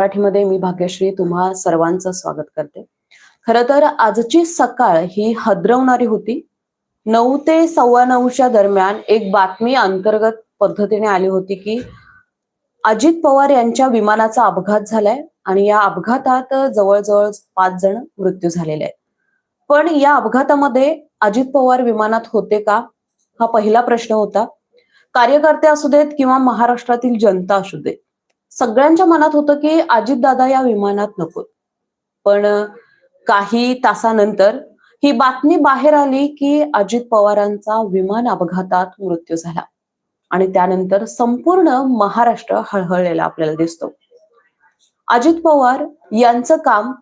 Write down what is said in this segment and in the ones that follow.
मराठीमध्ये मी भाग्यश्री तुम्हा सर्वांचं स्वागत करते. खर तर आजची सकाळ ही हदरवणारी होती. नऊ ते सव्वा नऊच्या दरम्यान एक बातमी अंतर्गत पद्धतीने आली होती की अजित पवार यांच्या विमानाचा अपघात झालाय आणि या अपघातात जवळजवळ पाच जण मृत्यू झालेले आहेत. पण या अपघातामध्ये अजित पवार विमानात होते का? हा पहिला प्रश्न होता. कार्यकर्ते असू देत किंवा महाराष्ट्रातील जनता असू देत. सगळ्यांच्या मनात होतं की अजितदादा या विमानात नको. पण काही तासानंतर ही बातमी बाहेर आली की अजित पवारांचा विमान अपघातात मृत्यू झाला. आणि त्यानंतर संपूर्ण महाराष्ट्र हळहळलेला आपल्याला दिसतो. अजित पवार यांचं काम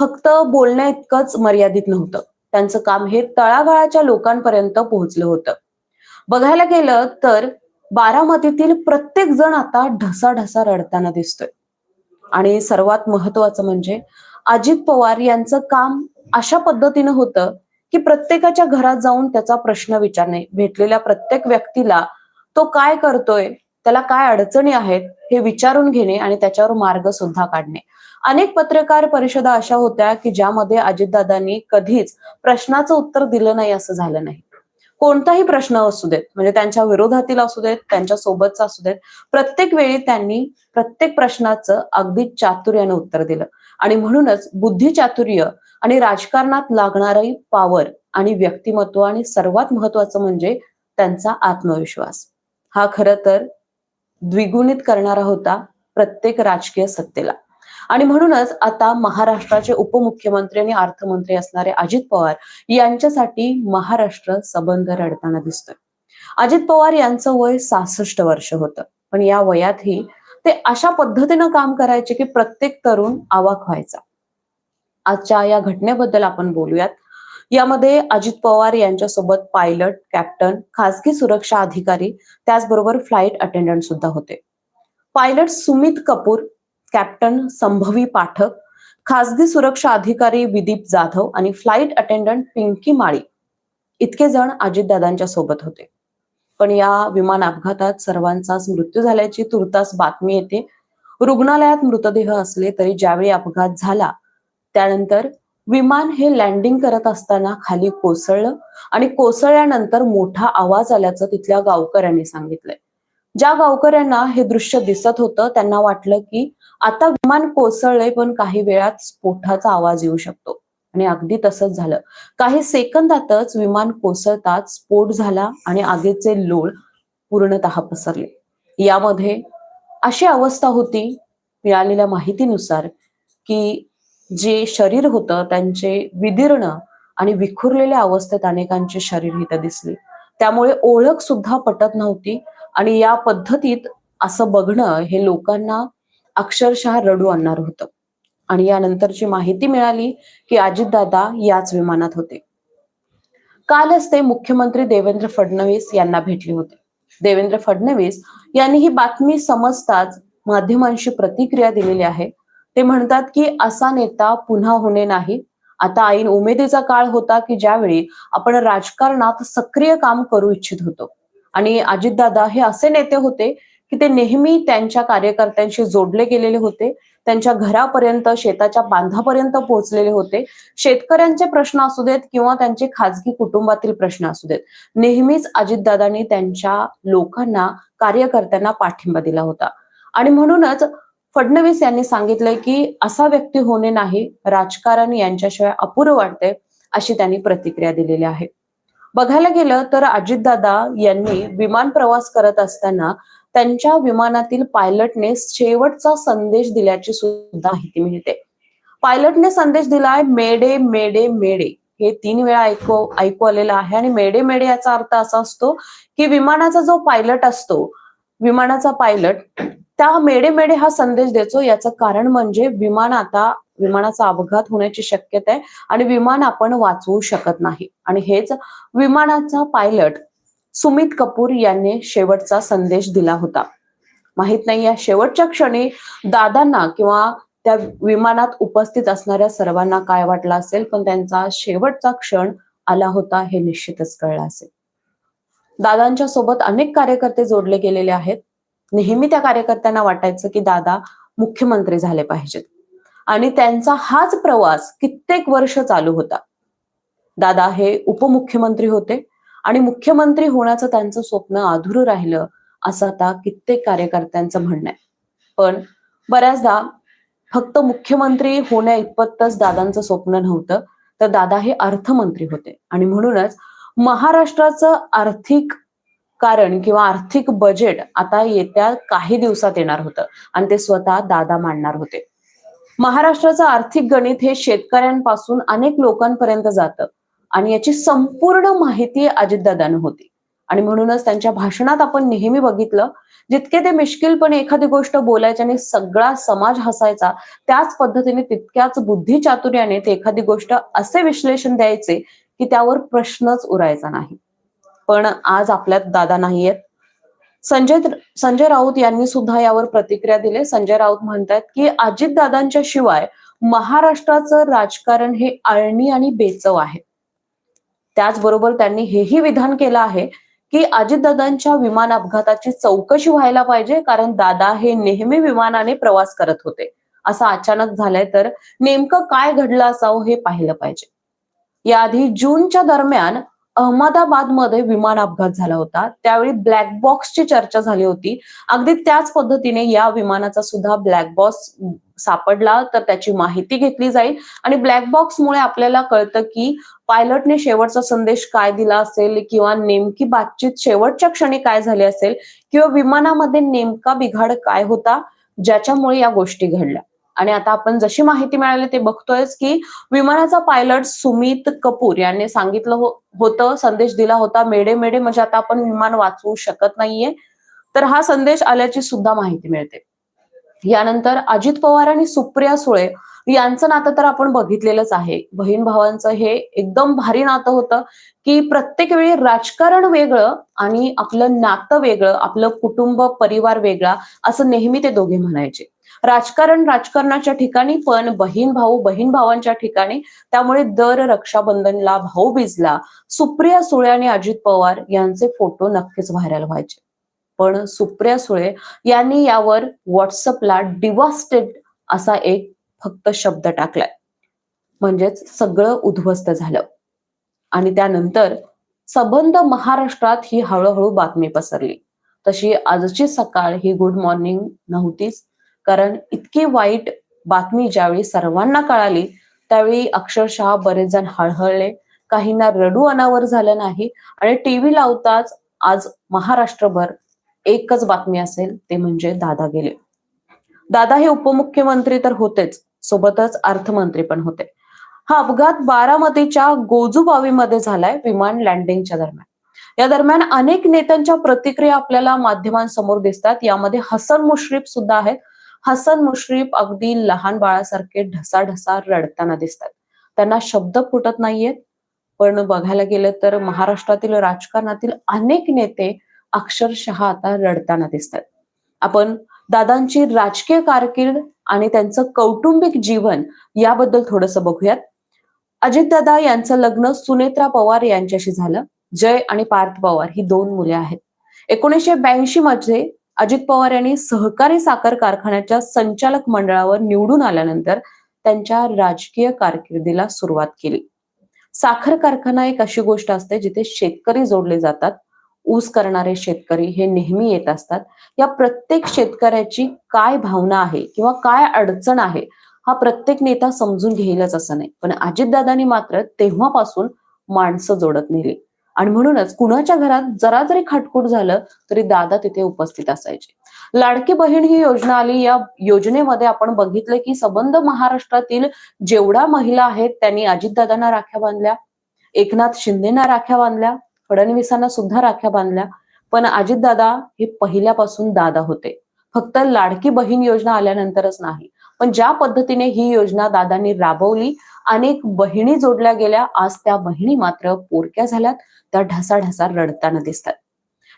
फक्त बोलण्या इतकंच मर्यादित नव्हतं. त्यांचं काम हे तळागाळाच्या लोकांपर्यंत पोहोचलं होतं. बघायला गेलं तर बारामतीतील प्रत्येक जण आता ढसाढसा रडताना दिसतोय. आणि सर्वात महत्वाचं म्हणजे अजित पवार यांचं काम अशा पद्धतीनं होतं की प्रत्येकाच्या घरात जाऊन त्याचा प्रश्न विचारणे. भेटलेल्या प्रत्येक व्यक्तीला तो काय करतोय त्याला काय अडचणी आहेत हे विचारून घेणे आणि त्याच्यावर मार्ग सुद्धा काढणे. अनेक पत्रकार परिषदा अशा होत्या की ज्यामध्ये अजितदादांनी कधीच प्रश्नाचं उत्तर दिलं नाही असं झालं नाही. कोणताही प्रश्न असू देत म्हणजे त्यांच्या विरोधातील असू देत त्यांच्या सोबतचा असू देत प्रत्येक वेळी त्यांनी प्रत्येक प्रश्नाचं अगदी चातुर्यानं उत्तर दिलं. आणि म्हणूनच बुद्धी चातुर्य आणि राजकारणात लागणारी पावर आणि व्यक्तिमत्व आणि सर्वात महत्वाचं म्हणजे त्यांचा आत्मविश्वास. हा खर तर द्विगुणित करणारा होता प्रत्येक राजकीय सत्तेला. आणि म्हणूनच आता महाराष्ट्राचे उपमुख्यमंत्री आणि अर्थमंत्री असणारे अजित पवार यांच्यासाठी महाराष्ट्र सबंध रडताना दिसतोय. अजित पवार यांचं वय सहासष्ट वर्ष होतं. पण या वयातही ते अशा पद्धतीनं काम करायचे की प्रत्येक तरुण आवाक व्हायचा. आजच्या या घटनेबद्दल आपण बोलूयात. यामध्ये अजित पवार यांच्यासोबत पायलट कॅप्टन खासगी सुरक्षा अधिकारी त्याचबरोबर फ्लाईट अटेंडंट सुद्धा होते. पायलट सुमित कपूर कॅप्टन संभवी पाठक खासगी सुरक्षा अधिकारी विदीप जाधव आणि फ्लाईट अटेंडंट पिंकी माळी. इतके जण अजितदादांच्या सोबत होते. पण या विमान अपघातात सर्वांचाच मृत्यू झाल्याची तुर्तास बातमी येते. रुग्णालयात मृतदेह असले तरी ज्यावेळी अपघात झाला त्यानंतर विमान हे लँडिंग करत असताना खाली कोसळलं आणि कोसळल्यानंतर मोठा आवाज आल्याचं तिथल्या गावकऱ्यांनी सांगितलंय. ज्या गावकऱ्यांना हे दृश्य दिसत होतं त्यांना वाटलं की आता विमान कोसळलंय पण काही वेळात स्फोटाचा आवाज येऊ शकतो. आणि अगदी तसंच झालं. काही सेकंदातच विमान कोसळताच स्फोट झाला आणि आगीचे लोळ पूर्णतः पसरले. यामध्ये अशी अवस्था होती मिळालेल्या माहितीनुसार की जे शरीर होतं त्यांचे विदीर्ण आणि विखुरलेल्या अवस्थेत अनेकांचे शरीर इथं दिसले. त्यामुळे ओळख सुद्धा पटत नव्हती आणि या पद्धतीत असं बघणं हे लोकांना अक्षरशः रडू आणणार होतं. आणि यानंतरची माहिती मिळाली की अजितदादा याच विमानात होते. कालच ते मुख्यमंत्री देवेंद्र फडणवीस यांना भेटले होते. देवेंद्र फडणवीस यांनी ही बातमी समजताच माध्यमांशी प्रतिक्रिया दिलेली आहे. ते म्हणतात की असा नेता पुन्हा होणे नाही. आता ऐन उमेदीचा काळ होता की ज्यावेळी आपण राजकारणात सक्रिय काम करू इच्छित होतो. आणि अजितदादा हे असे नेते होते की ते नेहमी त्यांच्या कार्यकर्त्यांशी जोडले गेलेले होते. त्यांच्या घरापर्यंत शेताच्या बांधापर्यंत पोहोचलेले होते. शेतकऱ्यांचे प्रश्न असू देत किंवा त्यांचे खाजगी कुटुंबातील प्रश्न असू देत. नेहमीच अजितदादांनी त्यांच्या लोकांना कार्यकर्त्यांना पाठिंबा दिला होता. आणि म्हणूनच फडणवीस यांनी सांगितलंय की असा व्यक्ती होणे नाही राजकारण यांच्याशिवाय अपुरं वाटते अशी त्यांनी प्रतिक्रिया दिलेली आहे. बघायला गेलं तर अजितदादा यांनी विमान प्रवास करत असताना त्यांच्या विमानातील पायलटने शेवटचा संदेश दिल्याची सुद्धा माहिती मिळते. पायलटने संदेश दिलाय मेडे मेडे मेडे. हे तीन वेळा ऐकू ऐकू आलेलं आहे आणि मेडे मेडे याचा अर्थ असा असतो की विमानाचा जो पायलट असतो विमानाचा पायलट त्या मेडे मेडे हा संदेश देतो. याचं कारण म्हणजे विमान आता विमानाचा अपघात होण्याची शक्यता आहे आणि विमान आपण वाचवू शकत नाही. आणि हेच विमानाचा पायलट सुमित कपूर यांनी शेवटचा संदेश दिला होता. माहीत नाही या शेवटच्या क्षणी दादांना किंवा त्या विमानात उपस्थित असणाऱ्या सर्वांना काय वाटलं असेल पण त्यांचा शेवटचा क्षण आला होता हे निश्चितच कळलं असेल. दादांच्या सोबत अनेक कार्यकर्ते जोडले गेलेले आहेत. नेहमी त्या कार्यकर्त्यांना वाटायचं की दादा मुख्यमंत्री झाले पाहिजेत. आणि त्यांचा हाच प्रवास कित्येक वर्ष चालू होता. दादा हे उपमुख्यमंत्री होते. आणि मुख्यमंत्री होण्याचं त्यांचं स्वप्न अधुरं राहिलं असं आता कित्येक कार्यकर्त्यांचं म्हणणं आहे. पण बऱ्याचदा फक्त मुख्यमंत्री होण्या इतपतच दादांचं स्वप्न नव्हतं तर दादा हे अर्थमंत्री होते. आणि म्हणूनच महाराष्ट्राचं आर्थिक कारण किंवा आर्थिक बजेट आता येत्या काही दिवसात येणार होतं आणि ते स्वतः दादा मांडणार होते. महाराष्ट्राचं आर्थिक गणित हे शेतकऱ्यांपासून अनेक लोकांपर्यंत जातं. आणि याची संपूर्ण माहिती अजितदादांना होती. आणि म्हणूनच त्यांच्या भाषणात आपण नेहमी बघितलं जितके ते मिश्किलपणे एखादी गोष्ट बोलायचे आणि सगळा समाज हसायचा त्याच पद्धतीने तितक्याच बुद्धी चातुर्याने ते एखादी गोष्ट असे विश्लेषण द्यायचे की त्यावर प्रश्नच उरायचा नाही. पण आज आपल्यात दादा नाहीयेत. संजय संजय राऊत यांनी सुद्धा यावर प्रतिक्रिया दिली. संजय राऊत म्हणतात की अजितदादांच्या शिवाय महाराष्ट्राचं राजकारण हे आळणी आणि बेचव आहे. त्याचबरोबर त्यांनी हेही विधान केलं आहे की अजितदादांच्या विमान अपघाताची चौकशी व्हायला पाहिजे कारण दादा हे नेहमी विमानाने प्रवास करत होते. असं अचानक झालंय तर नेमकं काय घडलं असावं हे पाहिलं पाहिजे. याआधी जूनच्या दरम्यान अहमदाबादमध्ये विमान अपघात झाला होता. त्यावेळी ब्लॅक बॉक्सची चर्चा झाली होती. अगदी त्याच पद्धतीने या विमानाचा सुद्धा ब्लॅक बॉक्स सापडला तर त्याची माहिती घेतली जाईल. आणि ब्लॅक बॉक्समुळे आपल्याला कळतं की पायलटने शेवटचा संदेश काय दिला असेल किंवा नेमकी बातचीत शेवटच्या क्षणी काय झाली असेल किंवा विमानामध्ये नेमका बिघाड काय होता ज्याच्यामुळे या गोष्टी घडल्या. आणि आता आपण जशी माहिती मिळाली ते बघतोयच की विमानाचा पायलट सुमित कपूर यांनी सांगितलं हो- होतं संदेश दिला होता मेडे मेडे म्हणजे आता आपण विमान वाचवू शकत नाहीये. तर हा संदेश आल्याची सुद्धा माहिती मिळते. यानंतर अजित पवार आणि सुप्रिया सुळे यांचं नातं तर आपण बघितलेलंच आहे. बहीण भावांचं हे एकदम भारी नातं होतं की प्रत्येक वेळी राजकारण वेगळं आणि आपलं नातं वेगळं आपलं कुटुंब परिवार वेगळा असं नेहमी ते दोघे म्हणायचे. राजकारण राजकारणाच्या ठिकाणी पण बहीण भाऊ बहीण भावांच्या ठिकाणी. त्यामुळे दर रक्षाबंधनला भाऊबीजला सुप्रिया सुळे आणि अजित पवार यांचे फोटो नक्कीच व्हायरल व्हायचे. पण सुप्रिया सुळे यांनी यावर व्हॉट्सअपला डिवास्टेड असा एक फक्त शब्द टाकलाय. म्हणजेच सगळं उद्ध्वस्त झालं. आणि त्यानंतर सबंध महाराष्ट्रात ही हळूहळू बातमी पसरली. तशी आजची सकाळ ही गुड मॉर्निंग नव्हतीच कारण इतकी वाईट बातमी ज्यावेळी सर्वांना कळाली त्यावेळी अक्षरशः बरेच जण हळहळले. काहींना रडू अनावर झालं नाही आणि टीव्ही लावताच आज महाराष्ट्रभर एकच बातमी असेल ते म्हणजे दादा गेले. दादा हे उपमुख्यमंत्री तर होतेच सोबतच अर्थमंत्री पण होते. हा अपघात बारामतीच्या गोजूबावीमध्ये झालाय विमान लँडिंगच्या दरम्यान. या दरम्यान अनेक नेत्यांच्या प्रतिक्रिया आपल्याला माध्यमांसमोर दिसतात यामध्ये हसन मुश्रीफ सुद्धा आहेत. हसन मुश्रीफ अगदी लहान बाळासारखे ढसाढसा रडताना दिसतात. त्यांना शब्द फुटत नाहीयेत पण बघायला गेलं तर महाराष्ट्रातील राजकारणातील अनेक नेते अक्षरशः आता रडताना दिसतात. आपण दादांची राजकीय कारकीर्द आणि त्यांचं कौटुंबिक जीवन याबद्दल थोडंसं बघूयात. अजितदादा यांचं लग्न सुनेत्रा पवार यांच्याशी झालं. जय आणि पार्थ पवार ही दोन मुले आहेत. एकोणीसशे ब्याऐंशी मध्ये अजित पवार यांनी सहकारी साखर कारखान्याच्या संचालक मंडळावर निवडून आल्यानंतर त्यांच्या राजकीय कारकिर्दीला सुरुवात केली. साखर कारखाना एक अशी गोष्ट असते जिथे शेतकरी जोडले जातात. ऊस करणारे शेतकरी हे नेहमी येत असतात. या प्रत्येक शेतकऱ्याची काय भावना आहे किंवा काय अडचण आहे हा प्रत्येक नेता समजून घेईलच असं नाही. पण अजितदादांनी मात्र तेव्हापासून माणसं जोडत नेली. आणि म्हणूनच कुणाच्या घरात जरा जरी खाटकूट झालं तरी दादा तिथे उपस्थित असायचे. लाडकी बहीण ही योजना आली. या योजनेमध्ये आपण बघितलं की सबंध महाराष्ट्रातील जेवढ्या महिला आहेत त्यांनी अजितदादांना राख्या बांधल्या एकनाथ शिंदेना राख्या बांधल्या फडणवीसांना सुद्धा राख्या बांधल्या. पण अजितदादा हे पहिल्यापासून दादा होते. फक्त लाडकी बहीण योजना आल्यानंतरच नाही. पण ज्या पद्धतीने ही योजना दादांनी राबवली अनेक बहिणी जोडल्या गेल्या. आज त्या बहिणी मात्र पोरक्या झाल्यात. त्या ढसाढसा रडताना दिसतात.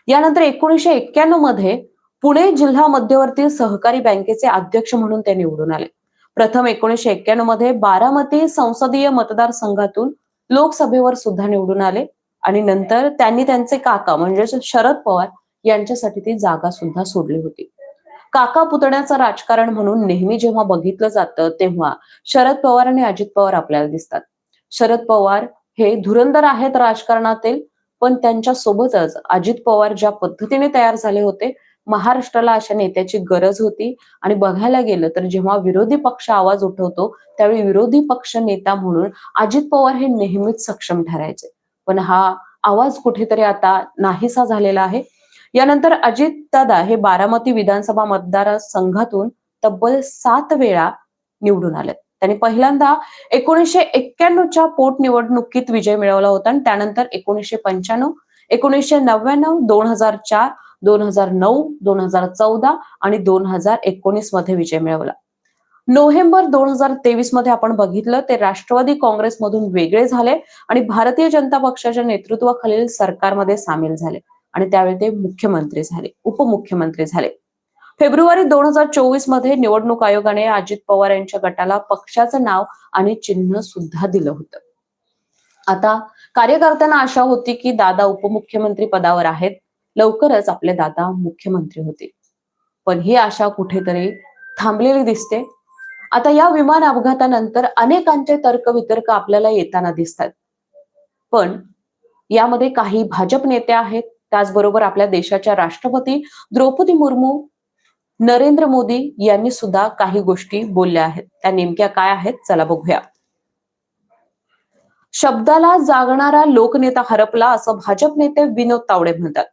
यानंतर एकोणीशे एक्क्याण्णवमध्ये पुणे जिल्हा मध्यवर्ती सहकारी बँकेचे अध्यक्ष म्हणून ते निवडून आले. प्रथम एकोणीशे एक्क्याण्णवमध्ये बारामती संसदीय मतदारसंघातून लोकसभेवर सुद्धा निवडून आले. आणि नंतर त्यांनी त्यांचे काका म्हणजेच शरद पवार यांच्यासाठी ती जागा सुद्धा सोडली होती. काका पुतण्याचं राजकारण म्हणून नेहमी जेव्हा बघितलं जातं तेव्हा शरद पवार आणि अजित पवार आपल्याला दिसतात. शरद पवार हे धुरंधर आहेत राजकारणातील पण त्यांच्या सोबतच अजित पवार ज्या पद्धतीने तयार झाले होते महाराष्ट्राला अशा नेत्याची गरज होती. आणि बघायला गेलं तर जेव्हा विरोधी पक्ष आवाज उठवतो त्यावेळी विरोधी पक्ष नेता म्हणून अजित पवार हे नेहमीच सक्षम ठरायचे. पण हा आवाज कुठेतरी आता नाहीसा झालेला आहे. यानंतर अजित दादा हे बारामती विधानसभा मतदारसंघातून तब्बल सात वेळा निवडून आले त्यांनी पहिल्यांदा एकोणीसशे एक्क्याण्णवच्या पोटनिवडणुकीत विजय मिळवला होता आणि त्यानंतर एकोणीसशे पंच्याण्णव एकोणीसशे नव्याण्णव दोन हजार चार दोन हजार नऊ दोन हजार चौदा आणि दोन हजार एकोणीसमध्ये विजय मिळवला. नोव्हेंबर दोन हजार तेवीसमध्ये आपण बघितलं ते राष्ट्रवादी काँग्रेसमधून वेगळे झाले आणि भारतीय जनता पक्षाच्या नेतृत्वाखालील सरकारमध्ये सामील झाले. आणि त्यावेळी ते मुख्यमंत्री झाले उपमुख्यमंत्री झाले. फेब्रुवारी दोन हजार चोवीसमध्ये निवडणूक आयोगाने अजित पवार यांच्या गटाला पक्षाचं नाव आणि चिन्ह सुद्धा दिलं होतं. आता कार्यकर्त्यांना आशा होती की दादा उपमुख्यमंत्री पदावर आहेत लवकरच आपले दादा मुख्यमंत्री होते पण ही आशा कुठेतरी थांबलेली दिसते. आता या विमान अपघातानंतर अनेकांचे तर्कवितर्क आपल्याला येताना दिसतात. पण यामध्ये काही भाजप नेते आहेत त्याचबरोबर आपल्या देशाच्या राष्ट्रपती द्रौपदी मुर्मू नरेंद्र मोदी यांनी सुद्धा काही गोष्टी बोलल्या आहेत. त्या नेमक्या काय आहेत? चला बघूया. शब्दाला जागणारा लोकनेता हरपला असं भाजप नेते विनोद तावडे म्हणतात.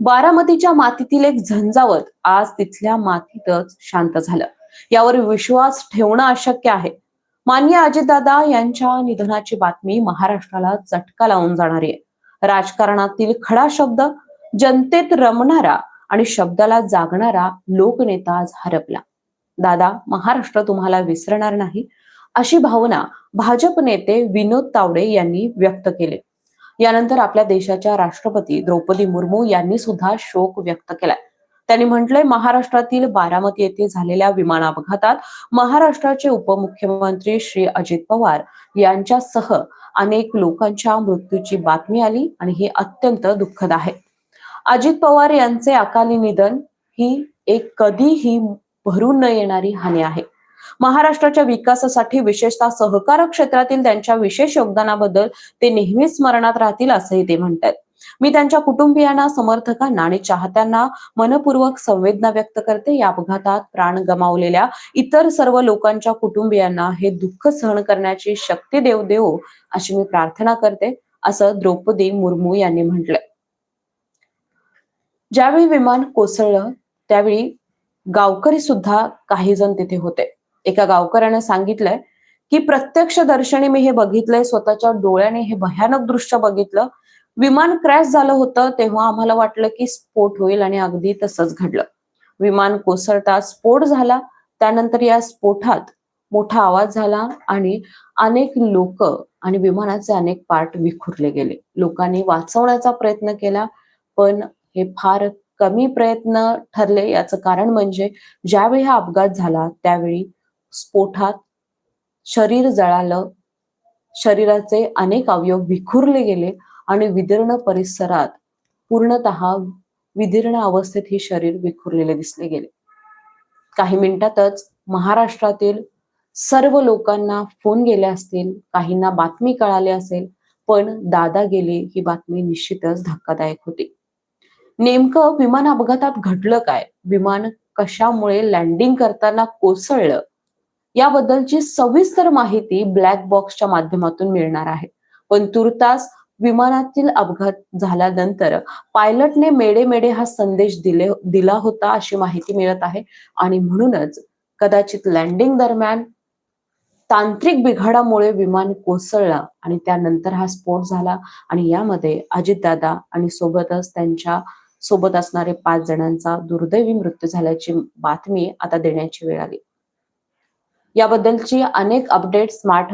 बारामतीच्या मातीतील एक झंझावत आज तिथल्या मातीतच शांत झालं. यावर विश्वास ठेवणं अशक्य आहे. मान्य अजितदादा यांच्या निधनाची बातमी महाराष्ट्राला चटका लावून जाणारी आहे. राजकारणातील खडा शब्द जनतेत रमणारा आणि शब्दाला जागणारा लोकनेता आज हरपला. दादा महाराष्ट्र तुम्हाला विसरणार नाही अशी भावना भाजप नेते विनोद तावडे यांनी व्यक्त केले. यानंतर आपल्या देशाच्या राष्ट्रपती द्रौपदी मुर्मू यांनी सुद्धा शोक व्यक्त केलाय. त्यांनी म्हटलंय महाराष्ट्रातील बारामती येथे झालेल्या विमान अपघातात महाराष्ट्राचे उपमुख्यमंत्री श्री अजित पवार यांच्यासह अनेक लोकांच्या मृत्यूची बातमी आली आणि हे अत्यंत दुःखद आहे. अजित पवार यांचे अकाली निधन ही एक कधीही भरून न येणारी हानी आहे. महाराष्ट्राच्या विकासासाठी विशेषतः सहकार क्षेत्रातील त्यांच्या विशेष योगदानाबद्दल ते नेहमीच स्मरणात राहतील असंही ते म्हणतात मी त्यांच्या कुटुंबियांना समर्थकांना आणि चाहत्यांना मनपूर्वक संवेदना व्यक्त करते. या अपघातात प्राण गमावलेल्या इतर सर्व लोकांच्या कुटुंबियांना हे दुःख सहन करण्याची शक्ती देव देव अशी मी प्रार्थना करते असं द्रौपदी मुर्मू यांनी म्हटलंय. ज्यावेळी विमान कोसळलं त्यावेळी गावकरी सुद्धा काही जण तिथे होते. एका गावकऱ्याने सांगितलंय की प्रत्यक्ष दर्शनी मी हे बघितलंय स्वतःच्या डोळ्याने हे भयानक दृश्य बघितलं विमान क्रॅश झालं होतं तेव्हा आम्हाला वाटलं की स्फोट होईल आणि अगदी तसंच घडलं. विमान कोसळता स्फोट झाला. त्यानंतर या स्फोटात मोठा आवाज झाला आणि अनेक लोक आणि विमानाचे अनेक पार्ट विखुरले गेले. लोकांनी वाचवण्याचा प्रयत्न केला पण हे फार कमी प्रयत्न ठरले. याचं कारण म्हणजे ज्यावेळी हा अपघात झाला त्यावेळी स्फोटात शरीर जळालं. शरीराचे अनेक अवयव विखुरले गेले. आणि विदीर्ण परिसरात पूर्णत विदीर्ण अवस्थेत हे शरीर विखुरलेले दिसले गेले. काही मिनिटातच महाराष्ट्रातील सर्व लोकांना फोन गेले असतील काहींना बातमी कळाली असेल पण दादा गेले ही बातमी निश्चितच धक्कादायक होती. नेमकं विमान अपघातात घडलं काय? विमान कशामुळे लँडिंग करताना कोसळलं? याबद्दलची सविस्तर माहिती ब्लॅक बॉक्सच्या माध्यमातून मिळणार आहे. पण तुर्तास विमानातील अपघात झाल्यानंतर पायलटने मेडे मेडे हा संदेश दिले दिला होता अशी माहिती मिळत आहे. आणि म्हणूनच कदाचित लँडिंग दरम्यान तांत्रिक बिघाडामुळे विमान कोसळला आणि त्यानंतर हा स्फोट झाला. आणि यामध्ये अजितदादा आणि सोबतच त्यांच्यासोबत असणारे पाच जणांचा दुर्दैवी मृत्यू झाल्याची बातमी आता देण्याची वेळ आली. याबद्दलची अनेक अपडेट स्मार्ट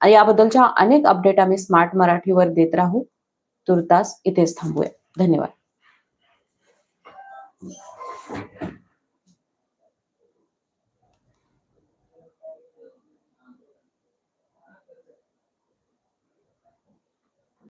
आणि याबद्दलच्या अनेक अपडेट आम्ही स्मार्ट मराठीवर देत राहू. तुर्तास इथेच थांबूया. धन्यवाद.